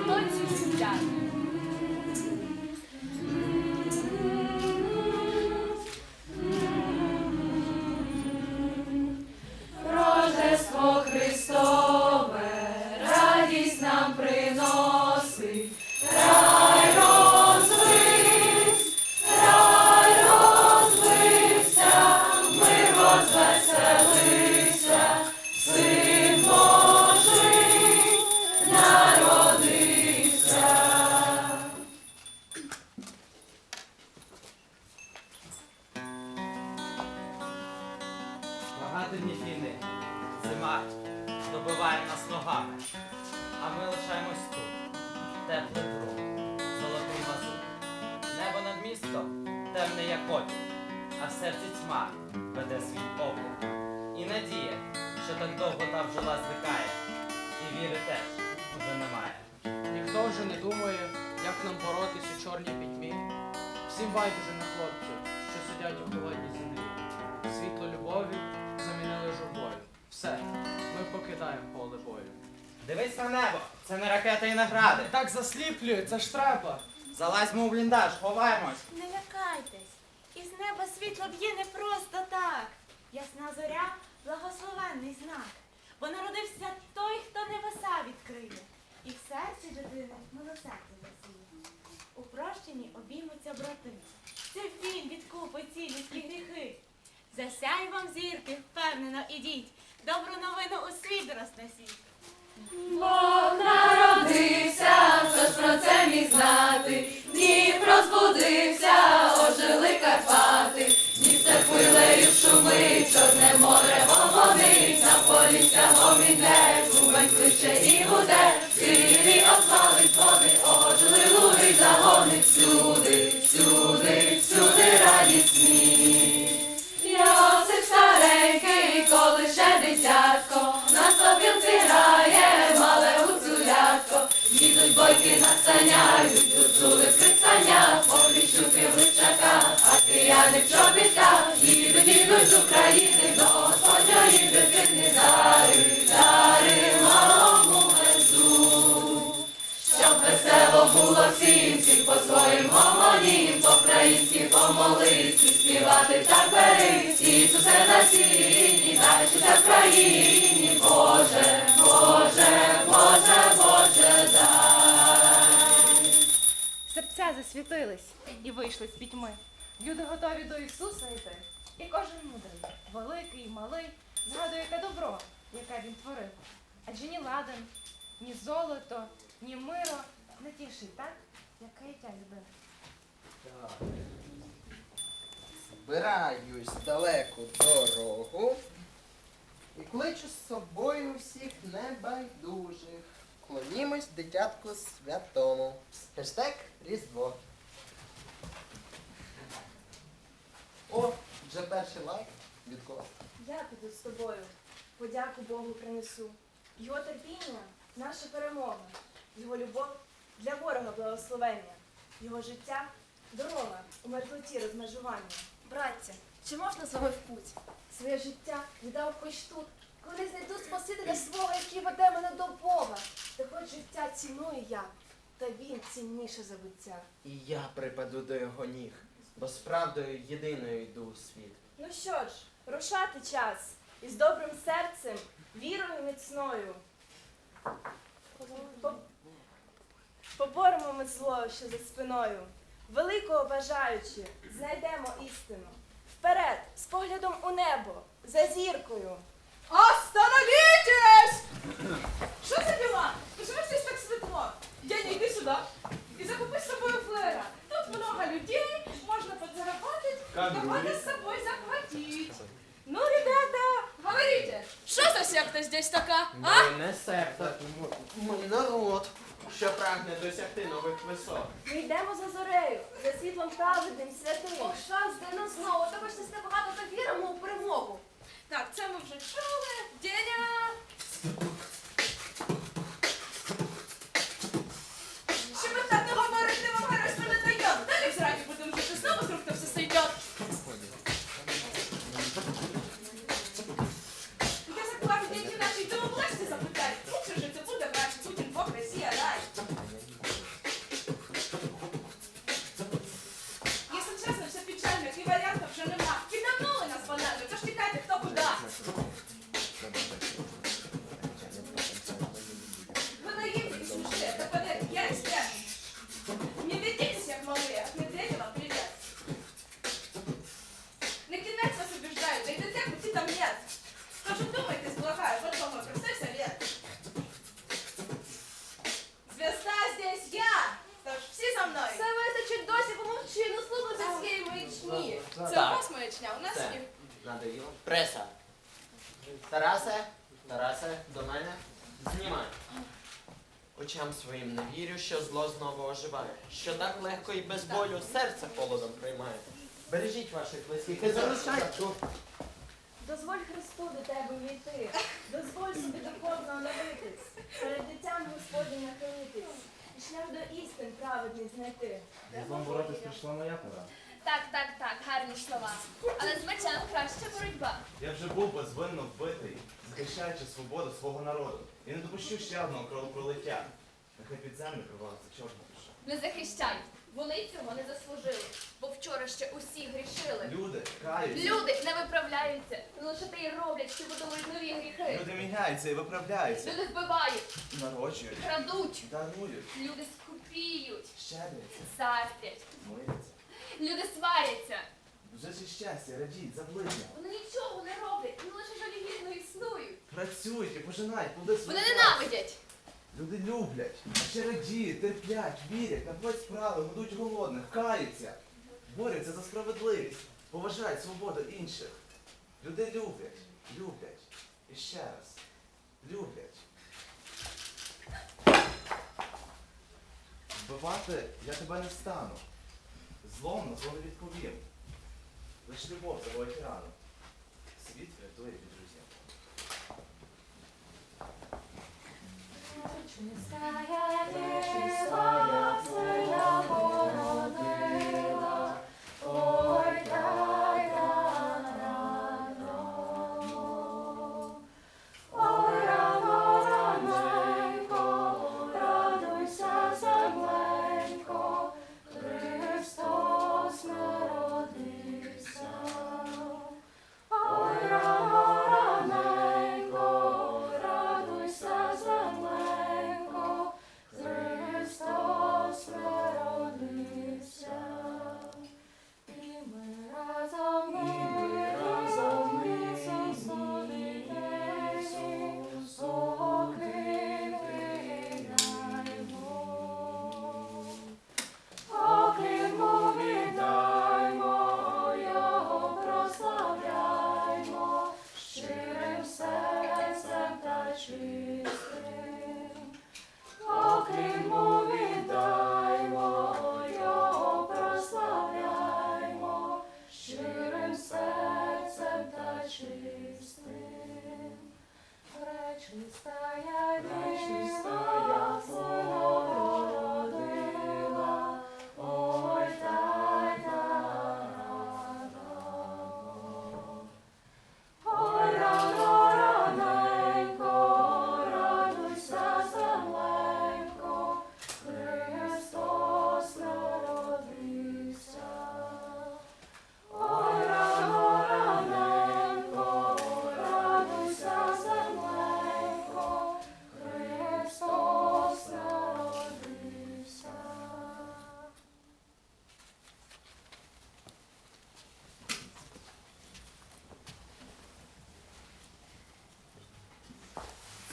оточують життя. Багато днів війни, зима добиває нас ногами, а ми лишаємось тут. Теплий круг, золотий мазут. Небо над містом темне, як опір, а в серці тьма веде свій опір. І надія, що так довго там жила, звикає, і віри теж уже немає. Ніхто вже не думає, як нам боротися у чорній пітьмі. Всім байдуже на хлопців, що сидять у холодній землі. Світло любові замінили журбою. Все, ми покидаємо поле бою. Дивись на небо, це не ракета і награди. Так засліплює, це ж треба. Залазьмо у бліндаж, ховаємось. Не лякайтесь, із неба світло б'є не просто так. Ясна зоря благословенний знак. Бо народився той, хто небеса відкриє, і в серці людини милосердя засіє. У прощенні обіймуться брати. Це він відкупить ці людські гріхи. Засяй вам зірки, впевнено ідіть. Добру новину у світ рознесіть. Бог народився, хто ж про це міг знати. Дніпро збудився, ожили Карпати. Місце хвилею шумить, чорне море гомонить, на поліця гоміне, Кубань кличе і гуде, по-українськи помолись, і співати так бери, Ісусе на сіні, дайся в країні, Боже, Боже, Боже, Боже, дай. Серця засвітились і вийшли з пітьми. Люди готові до Ісуса йти. І кожен мудрий, великий і малий, згадує те добро, яке він творив. Адже ні ладен, ні золото, ні миро не тішить так, як каяття людини. Збираюсь далеку дорогу і кличу з собою всіх небайдужих. Клонімось дитятку святому. Хештег Різдво. О, вже перший лайк від когось. Я піду з тобою, подяку Богу принесу. Його терпіння наша перемога, його любов для ворога благословення, його життя дорога у мертвоті розмежування. Браття, чи можна з вами в путь? Своє життя віддав хоч тут, коли знайду Спасителя свого, який веде мене до Бога. Та хоч життя ціную я, та він цінніше за буття. І я припаду до його ніг, бо з правдою єдиною йду у світ. Ну що ж, рушати час із добрим серцем, вірою міцною. По- Поборемо ми зло, що за спиною. Великого бажаючи, знайдемо істину. Вперед, з поглядом у небо, за зіркою. Остановитесь! Що за дела? Почему здесь так светло? Дядя, иди сюда. И закупи с собой флера. Тут много людей, можно подзаработать, кого-то с собой захватить. Ну, ребята, говорите, что за секта здесь такая, а? Ми не секта, Ми народ, що прагне досягти нових висот. Ми йдемо за зорею, за світлом що зло знову оживає, що так легко і без болю серце холодом приймає. Бережіть ваших близьких і залишайте. Дозволь Христу до тебе війти, дозволь собі до кожного навитись, перед дитям Господі нахилитись, і шлях до істин праведний знайти. З злом боротись прийшла моя пора. Так, так, так, гарні слова. Але з мечем краща боротьба. Я вже був безвинно вбитий, захищаючи свободу свого народу. І не допущу ще одного кровопролиття. Нехай під землю провалиться чорна душа. Не захищай. Вони цього не заслужили, бо вчора ще усі грішили. Люди каються. Люди не виправляються, лише те й роблять, що видумують нові гріхи. Люди міняються і виправляються. Люди вбивають, Народжують, крадуть, дарують, люди скупіють, щедяться, заздрять, миряться. люди сваряться. Вже чи щастя, радіть, за. Вони нічого не роблять, вони лише жалюгідно існують. Працюють і пожинають плоди Вони ненавидять. Люди люблять, радіють, терплять, вірять, находять справи, годують голодних, каються, борються за справедливість, поважають свободу інших. Люди люблять, люблять. І ще раз. Люблять. Вбивати я тебе не стану. Злом на зло не відповім. Лиш любов завоїть рану. Світ врятує від життя. Радуйся,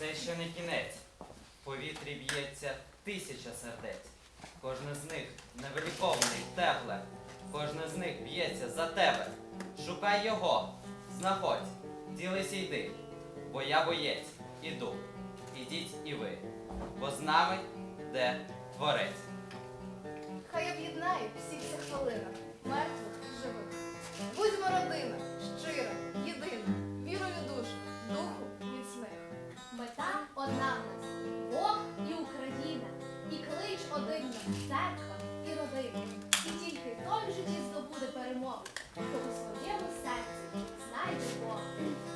Це ще не кінець. В повітрі б'ється тисяча сердець. Кожне з них невиліковне й тепле. Кожне з них б'ється за тебе. Шукай його, знаходь, ділися йди. Бо я боєць, іду. Ідіть і ви. Бо з нами де творець. Хай об'єднає всіх ця хвилина, мертвих живих. Будьмо родина, церква і родина. І тільки той в житті здобуде перемогу, хто у своєму серці знайде Бога.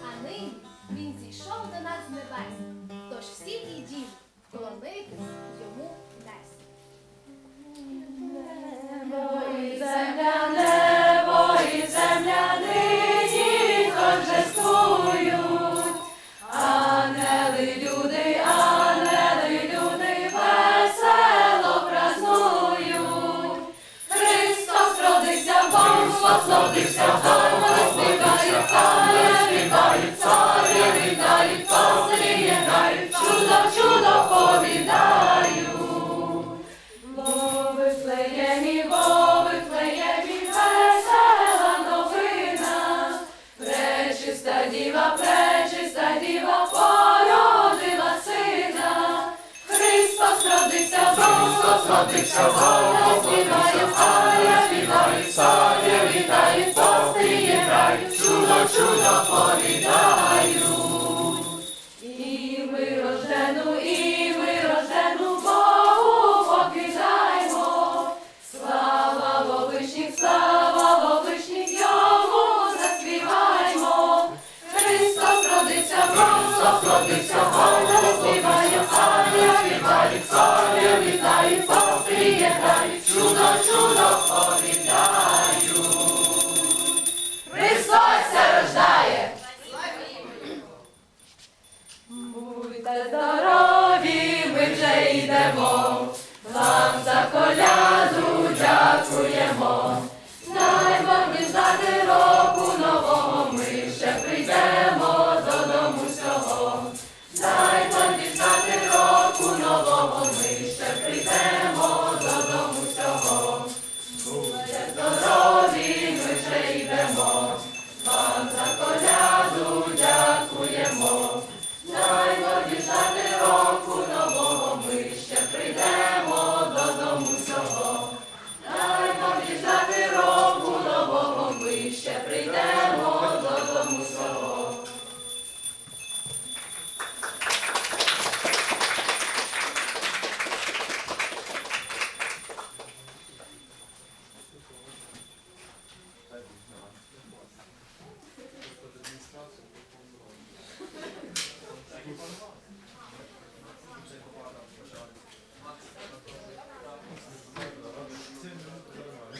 А нині він зійшов до нас з небес. Тож всі ідіть, вклонитись йому